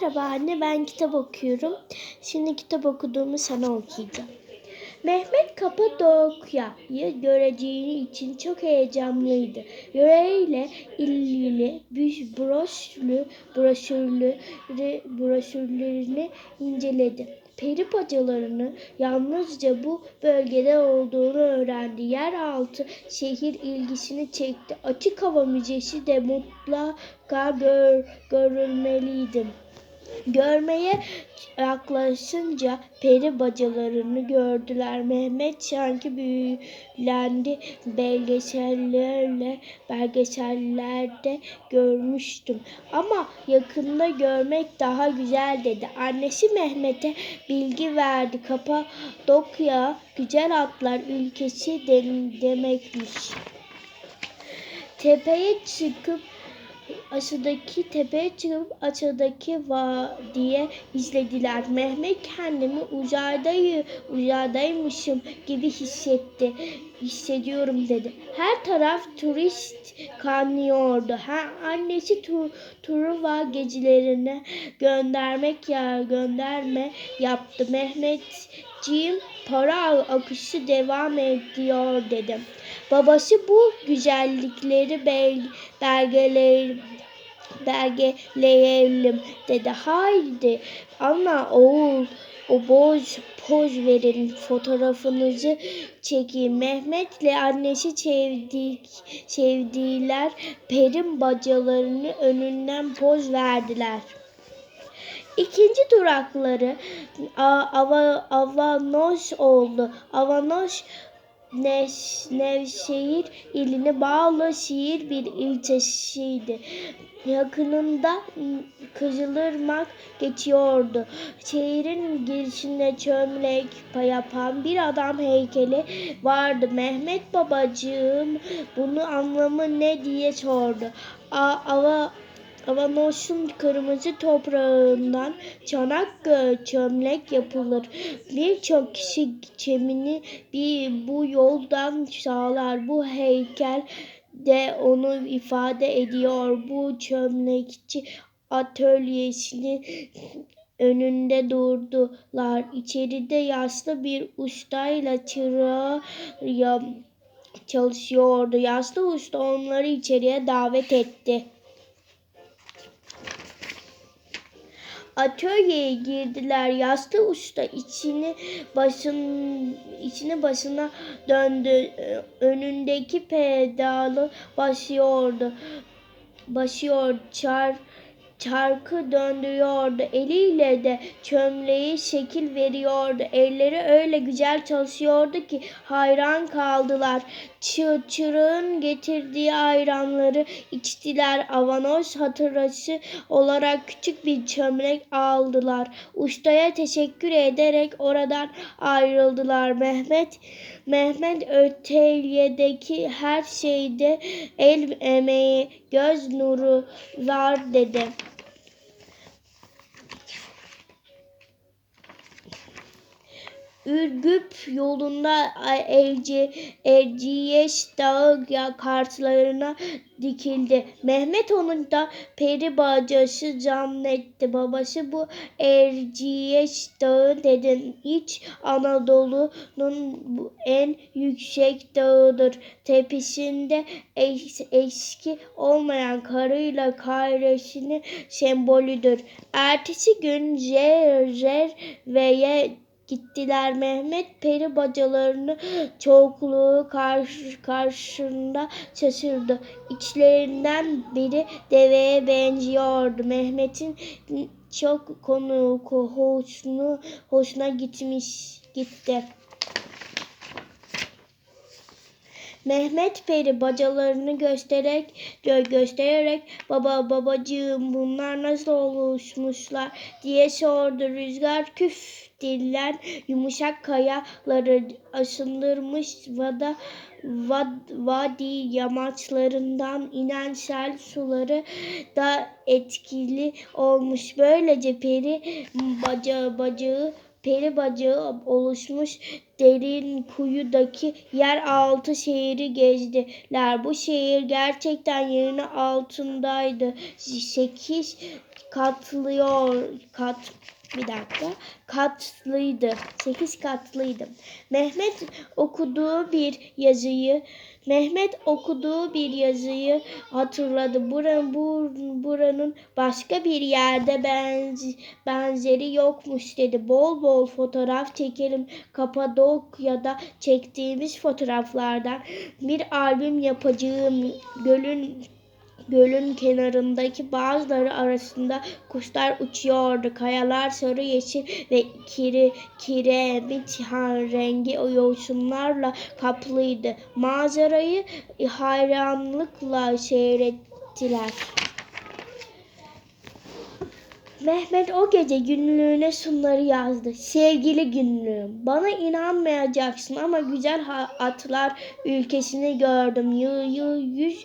Merhaba anne ben kitap okuyorum. Şimdi kitap okuduğumu sana okuyacağım. Mehmet Kapadokya'yı göreceği için çok heyecanlıydı. Yöreyle ilgili bir broşürlü, broşürlü, broşürlerini inceledi. Peri bacalarını yalnızca bu bölgede olduğunu öğrendi. Yeraltı şehir ilgisini çekti. Açık hava müzesi de mutlaka gör, görülmeliydi. Görmeye yaklaşınca peri bacalarını gördüler. Mehmet sanki büyülendi. Belgesellerle belgesellerde görmüştüm. Ama yakında görmek daha güzel dedi. Annesi Mehmet'e bilgi verdi. Kapadokya güzel atlar ülkesi demekmiş. Tepeye çıkıp aşağıdaki tepeye çıkıp aşağıdaki vadiye izlediler. Mehmet kendimi uzaydayı, uzaydaymışım gibi hissetti. Hissediyorum dedi. Her taraf turist kaynıyordu. Ha, annesi tu, Truva gecelerine göndermek ya gönderme yaptı. Mehmetciğim para akışı devam ediyor dedim. Babası bu güzellikleri bel, belgeler, belgeleyelim dedi. Haydi ana oğul o boz poz verin fotoğrafınızı çekin. Mehmet'le annesi sevdik, sevdiler. Perin bacalarını önünden poz verdiler. İkinci durakları Ava, Avanos oldu. Avanos Neş, Nevşehir iline bağlı şehir bir ilçesiydi. Yakınında Kızılırmak geçiyordu. Şehrin girişinde çömlek yapan bir adam heykeli vardı. Mehmet babacığım bunu anlamı ne diye sordu. A, ava, Avanos'un kırmızı toprağından çanak çömlek yapılır. Birçok kişi çemini bir bu yoldan sağlar. Bu heykel de onu ifade ediyor. Bu çömlekçi atölyesinin önünde durdular. İçeride yaşlı bir ustayla çırağı çalışıyordu. Yaşlı usta onları içeriye davet etti. Atölyeye girdiler. Yaşlı usta içini başın içini başına döndü. Önündeki pedalı basıyordu. Basıyor çar çarkı döndürüyordu. Eliyle de çömleği şekil veriyordu. Elleri öyle güzel çalışıyordu ki hayran kaldılar. Çı getirdiği ayranları içtiler. Avanos hatırası olarak küçük bir çömlek aldılar. Ustaya teşekkür ederek oradan ayrıldılar. Mehmet Mehmet ötelyedeki her şeyde el emeği, göz nuru var dedi. Ürgüp yolunda Erci, Erciyes Dağı kartlarına dikildi. Mehmet onun da peri bacası zannetti. Babası bu Erciyes Dağı dedi. İç Anadolu'nun en yüksek dağıdır. Tepesinde es, eski olmayan karıyla kairesinin sembolüdür. Ertesi gün Zer, Zer ve gittiler. Mehmet peri bacalarını çokluğu karşı, karşında şaşırdı. İçlerinden biri deveye benziyordu. Mehmet'in çok konu hoşunu, hoşuna gitmiş gitti. Mehmet Peri bacalarını göstererek göstererek baba babacığım bunlar nasıl oluşmuşlar diye sordu. Rüzgar küf diller yumuşak kayaları aşındırmış vada vad, vadi yamaçlarından inen sel suları da etkili olmuş. Böylece peri bacağı, bacağı peri bacağı oluşmuş derin kuyudaki yeraltı şehri gezdiler. Bu şehir gerçekten yerin altındaydı. Sekiz katlıyor kat bir dakika katlıydı. Sekiz katlıydı. Mehmet okuduğu bir yazıyı Mehmet okuduğu bir yazıyı hatırladı. Buranın, bu, buranın başka bir yerde benz, benzeri yokmuş dedi. Bol bol fotoğraf çekelim. Kapadokya'da çektiğimiz fotoğraflardan bir albüm yapacağım. Gölün Gölün kenarındaki bazıları arasında kuşlar uçuyordu. Kayalar sarı, yeşil ve kiri, kiremit rengi yosunlarla kaplıydı. Manzarayı hayranlıkla seyrettiler. Mehmet o gece günlüğüne şunları yazdı. Sevgili günlüğüm, bana inanmayacaksın ama güzel atlar ülkesini gördüm. Yüz, yüz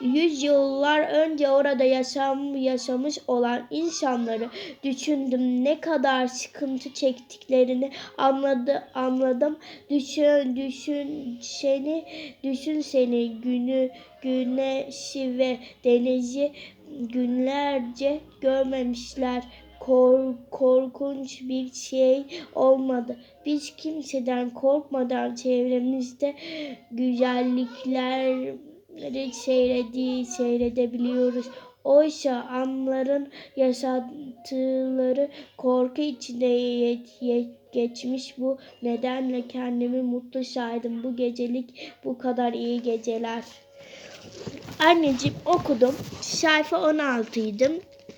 yıllar önce orada yaşam, yaşamış olan insanları düşündüm. Ne kadar sıkıntı çektiklerini anladı, anladım. Düşün, düşün seni, düşün seni günü, güneşi ve denizi günlerce görmemişler. Kor, korkunç bir şey olmadı. Biz kimseden korkmadan çevremizde güzellikleri seyredi, seyredebiliyoruz. Oysa anların yaşatıları korku içinde ye- ye- geçmiş bu nedenle kendimi mutlu saydım. Bu gecelik bu kadar iyi geceler. Anneciğim okudum. Sayfa 16'ydım.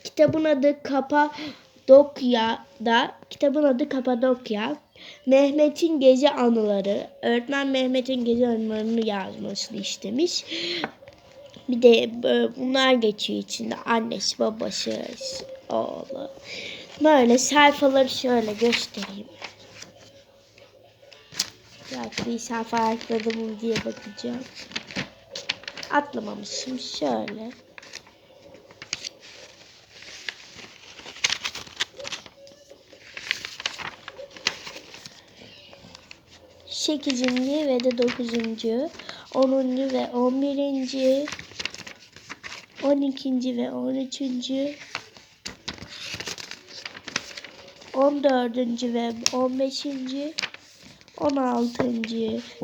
Kitabın adı Kapadokya'da. Kitabın adı Kapadokya. Mehmet'in gezi anıları. Öğretmen Mehmet'in gezi anılarını yazmasını istemiş. Bir de e, bunlar geçiyor içinde. Annesi, babası, oğlu. Böyle sayfaları şöyle göstereyim. Belki bir sayfa atladım diye bakacağım atlamamışım şöyle. Sekizinci ve de dokuzuncu, onuncu ve on birinci, on ikinci ve on üçüncü, on dördüncü ve on beşinci, 16.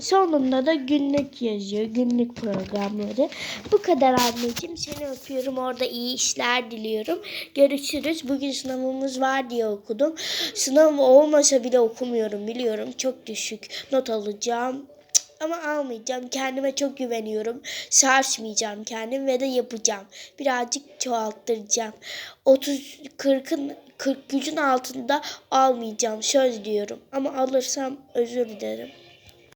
Sonunda da günlük yazıyor. Günlük programları. Bu kadar anneciğim. Seni öpüyorum. Orada iyi işler diliyorum. Görüşürüz. Bugün sınavımız var diye okudum. Sınav olmasa bile okumuyorum biliyorum. Çok düşük not alacağım. Ama almayacağım. Kendime çok güveniyorum. Sarsmayacağım kendim ve de yapacağım. Birazcık çoğalttıracağım. 30 40'ın 40 gücün altında almayacağım. Söz diyorum. Ama alırsam özür dilerim.